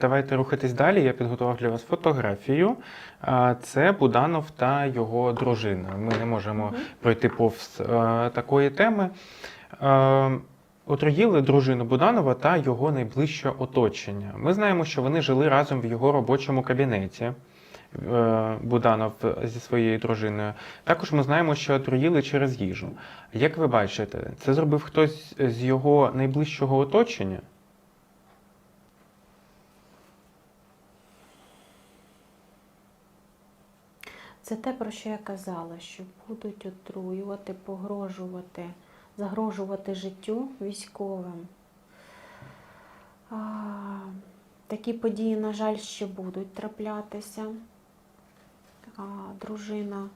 Давайте рухатись далі. Я підготував для вас фотографію. Це Буданов та його дружина. Ми не можемо пройти повз е, такої теми. Е, Отруїли дружину Буданова та його найближче оточення. Ми знаємо, що вони жили разом в його робочому кабінеті. е, Буданов зі своєю дружиною. Також ми знаємо, що отруїли через їжу. Як ви бачите, це зробив хтось з його найближчого оточення? Це те, про що я казала, що будуть отруювати, погрожувати, загрожувати життю військовим. А, такі події, на жаль, ще будуть траплятися. А, дружина,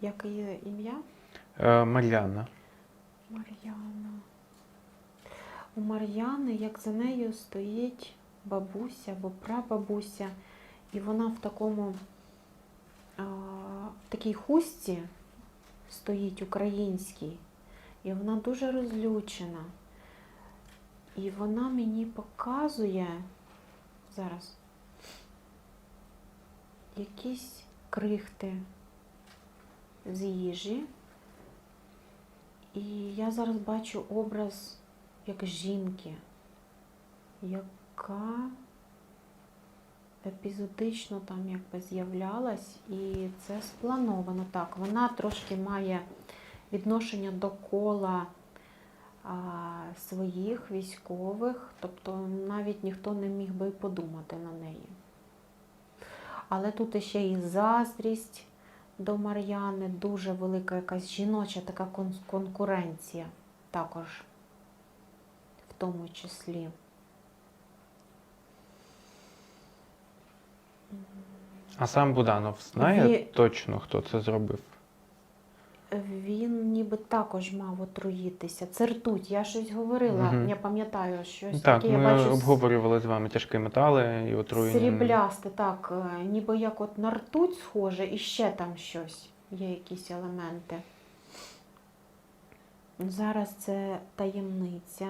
як її ім'я? Е, Мар'яна. Мар'яна. У Мар'яни, як за нею стоїть бабуся або прабабуся, і вона в такому в такій хустці стоїть українській, і вона дуже розлючена. І вона мені показує зараз якісь крихти з їжі. І я зараз бачу образ як жінки, яка епізодично там якби з'являлась, і це сплановано так. Вона трошки має відношення до кола а, своїх військових, тобто навіть ніхто не міг би подумати на неї. Але тут ще і заздрість до Мар'яни, дуже велика якась жіноча така конкуренція також в тому числі. А сам Буданов знає Ві- точно, хто це зробив? Він ніби також мав отруїтися. Це ртуть, я щось говорила, Мгм. я пам'ятаю, щось так, таке ми я бачу. с- обговорювали з вами тяжкі метали і отруєння. Сріблясте, так, е, ніби як от на ртуть схоже, і ще там щось, є якісь елементи. Зараз це таємниця,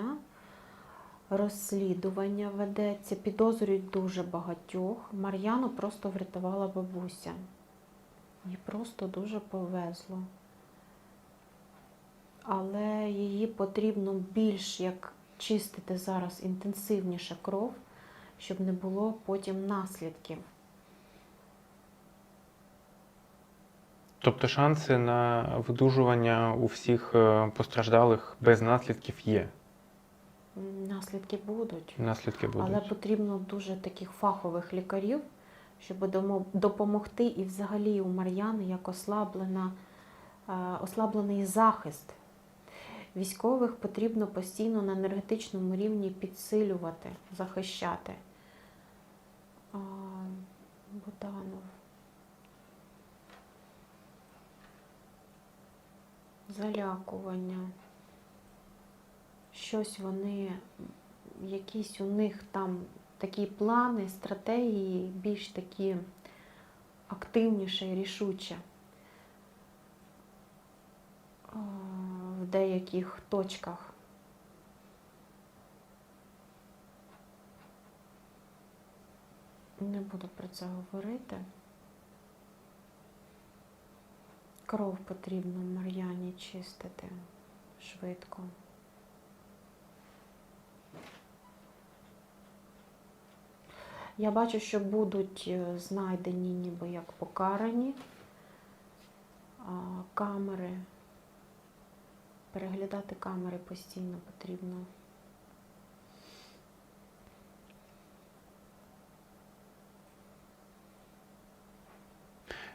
розслідування ведеться, підозрюють дуже багатьох. Мар'яну просто врятувала бабуся. Їй просто дуже повезло. Але її потрібно більш як чистити зараз інтенсивніше кров, щоб не було потім наслідків. Тобто шанси на видужування у всіх е, постраждалих без наслідків є. Наслідки будуть. Наслідки будуть. Але потрібно дуже таких фахових лікарів, щоб допомогти і взагалі у Мар'яни як ослаблена, е, ослаблений захист. Військових потрібно постійно на енергетичному рівні підсилювати, захищати. А, Буданов. Залякування. Щось вони якісь у них там такі плани, стратегії більш такі активніше і рішуче в деяких точках. Не буду про це говорити. Кров потрібно Мар'яні чистити швидко. Я бачу, що будуть е, знайдені ніби як покарані камери. Переглядати камери постійно потрібно.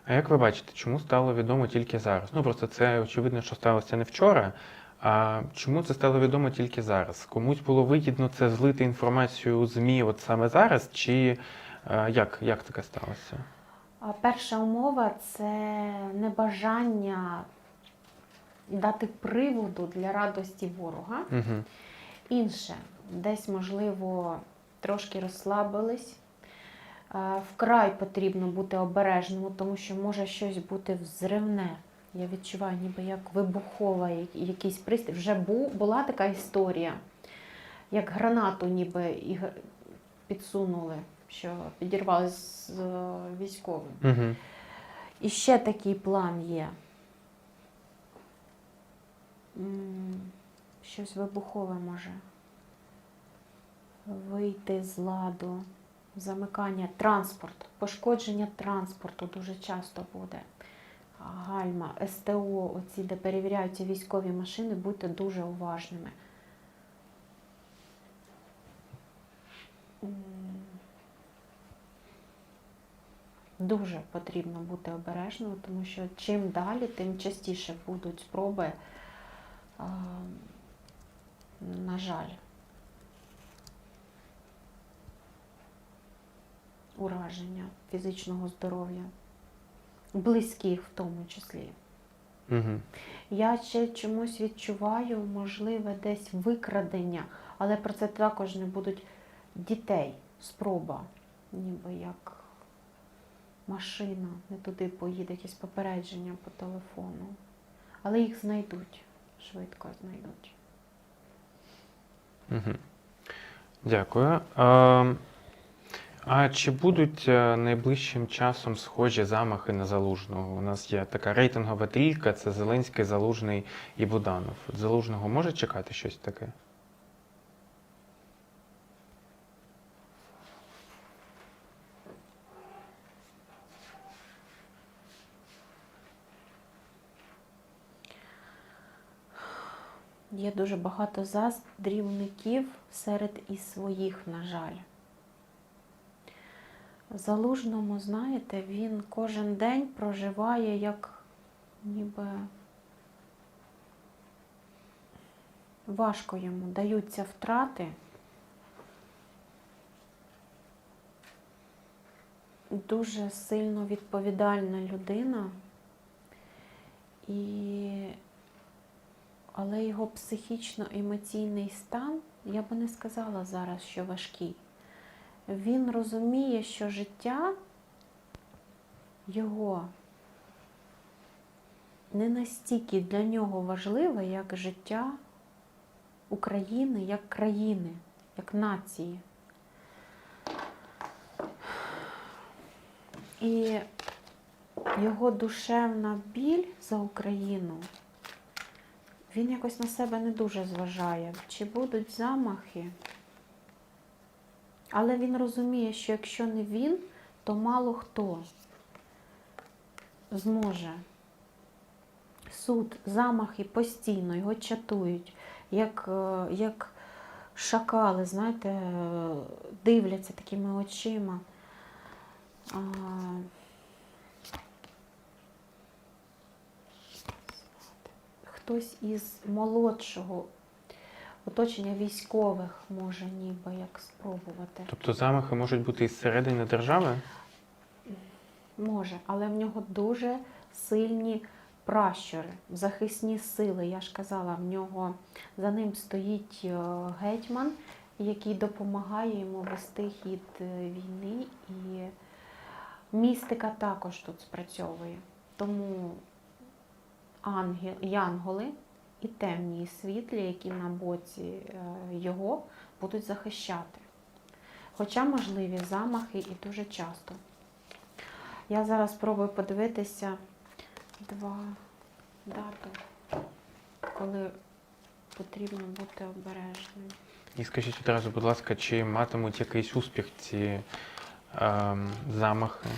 А як ви бачите, чому стало відомо тільки зараз? Ну просто це очевидно, що сталося не вчора. А чому це стало відомо тільки зараз? Комусь було вигідно це злити інформацію у ЗМІ от саме зараз, чи е, як, як таке сталося? Перша умова це небажання дати приводу для радості ворога. Угу. Інше, десь, можливо, трошки розслабились. Е, Вкрай потрібно бути обережним, тому що може щось бути взривне. Я відчуваю, ніби як вибухова якийсь пристрій. Вже бу, була така історія, як гранату ніби і підсунули, що підірвалися з е, військовим. Угу. І ще такий план є. Щось вибухове може. Вийти з ладу, замикання, транспорт, пошкодження транспорту дуже часто буде. Гальма, СТО, оці, де перевіряються військові машини, будьте дуже уважними. Дуже потрібно бути обережною, тому що чим далі, тим частіше будуть спроби, на жаль, ураження фізичного здоров'я, близьких в тому числі. Угу. Я ще чомусь відчуваю, можливе десь викрадення, але про це також не будуть дітей. Спроба, ніби як машина не туди поїде, якесь попередження по телефону. Але їх знайдуть, швидко знайдуть. Угу. Дякую. А, а чи будуть е, найближчим часом схожі замахи на Залужного? У нас є така рейтингова трійка, це Зеленський, Залужний і Буданов. Залужного може чекати щось таке? Є дуже багато заздрівників серед і своїх, на жаль. Залужному, знаєте, він кожен день проживає як ніби важко йому даються втрати. Дуже сильно відповідальна людина. І але його психічно-емоційний стан, я би не сказала зараз, що важкий. Він розуміє, що життя його не настільки для нього важливе, як життя України, як країни, як нації. І його душевна біль за Україну він якось на себе не дуже зважає, чи будуть замахи. Але він розуміє, що якщо не він, то мало хто зможе. Суд, замахи постійно його чатують, як, е, як шакали, знаєте, е, дивляться такими очима. Хтось із молодшого оточення військових може ніби як спробувати. Тобто замахи можуть бути із середини держави? Може, але в нього дуже сильні пращури, захисні сили. Я ж казала, в нього за ним стоїть е, гетьман, який допомагає йому вести хід е, війни, і містика також тут спрацьовує. Тому ангел, янголи і темні, і світлі, які на боці е, його будуть захищати. Хоча можливі замахи і дуже часто. Я зараз спробую подивитися два дату, коли потрібно бути обережним. І скажіть одразу, будь ласка, чи матимуть якийсь успіх ці ем, замахи?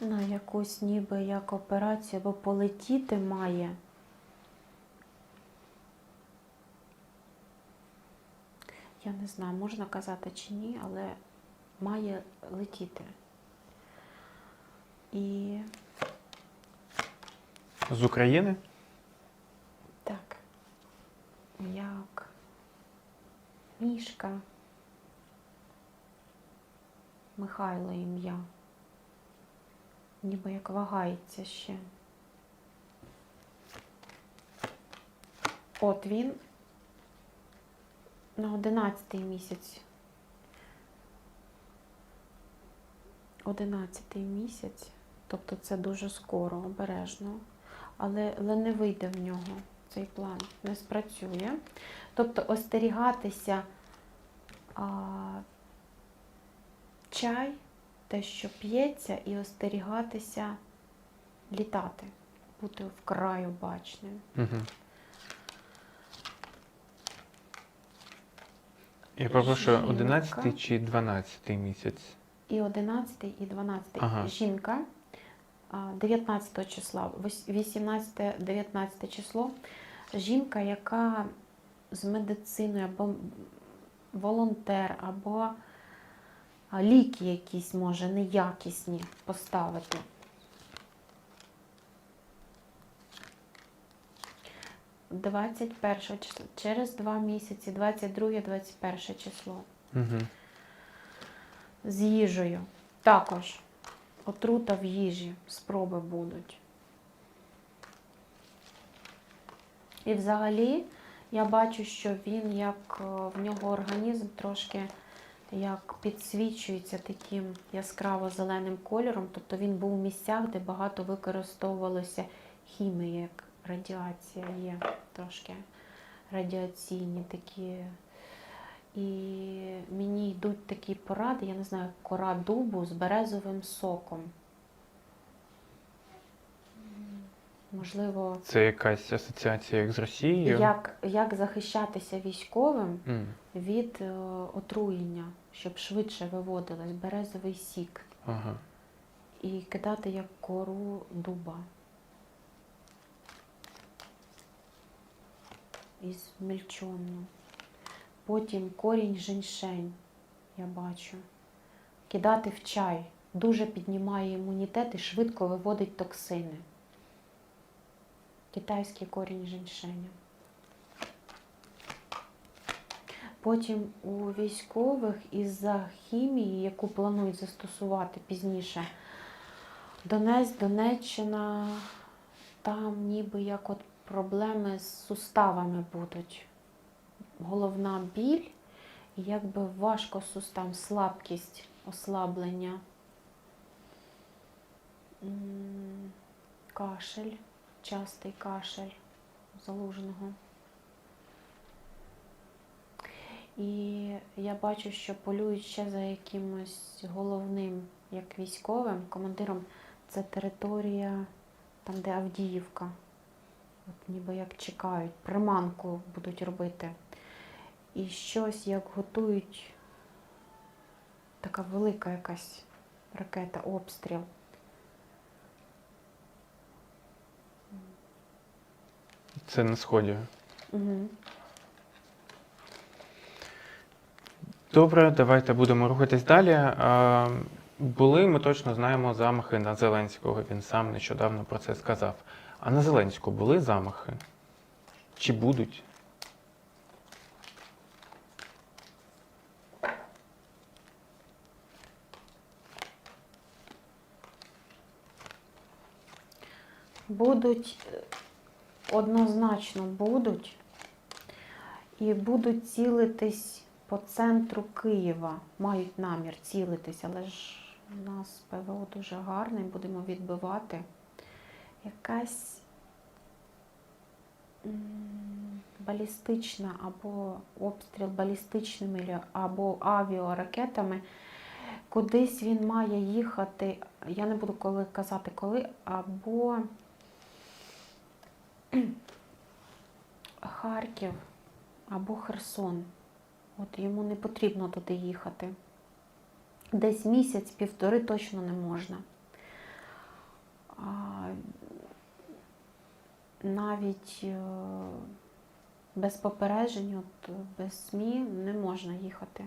На якусь ніби як операцію або полетіти має. Я не знаю, можна казати чи ні, але має летіти. І З України? так, як мішка, Михайло ім'я. Ніби як вагається ще. От він на одинадцятий місяць. Одинадцятий місяць, тобто це дуже скоро, обережно. але, але не вийде в нього цей план, не спрацює. Тобто остерігатися а, чай, те, що п'ється, і остерігатися літати, бути вкрай обачним. Угу. Я попрошу Жінка. 11 чи 12 місяць. І 11, і 12. Ага. Жінка 19 числа, 18-19 число. Жінка, яка з медициною або волонтер, або ліки якісь може неякісні поставити. Двадцять першого числа, через два місяці, 22-21 число Угу. з їжею. Також отрута в їжі, спроби будуть. І взагалі я бачу, що він як е, в нього організм трошки як підсвічується таким яскраво зеленим кольором. Тобто він був у місцях, де багато використовувалося хімії, як радіація є трошки радіаційні такі. І мені йдуть такі поради, я не знаю, кора дубу з березовим соком. Можливо, Це якась асоціація як з Росією? як, як захищатися військовим М, від е, отруєння, щоб швидше виводилось березовий сік Ага. і кидати як кору дуба. Із мельчону. Потім корінь женьшень, я бачу. Кидати в чай. Дуже піднімає імунітет і швидко виводить токсини. Китайський корінь женьшеня. Потім у військових із-за хімії, яку планують застосувати пізніше, Донець, Донеччина, там ніби як от проблеми з суставами будуть. Головна біль, і якби важко сустав, слабкість, ослаблення, кашель, частий кашель залужного. І я бачу, що полюють ще за якимось головним, як військовим, командиром, це територія, там, де Авдіївка. От ніби як чекають, приманку будуть робити. І щось як готують така велика якась ракета, обстріл. Це на сході. Угу. Добре, давайте будемо рухатись далі. А, Були, ми точно знаємо, замахи на Зеленського. Він сам нещодавно про це сказав. А на Зеленського були замахи? Чи будуть? Будуть однозначно будуть і будуть цілитись по центру Києва. Мають намір цілитись, але ж у нас ПВО дуже гарне, будемо відбивати. Якась балістична або обстріл балістичними або авіаракетами. Кудись він має їхати, я не буду коли казати коли, або Харків або Херсон. От йому не потрібно туди їхати. Десь місяць-півтори точно не можна. Навіть е, без попереджень, без СМІ не можна їхати.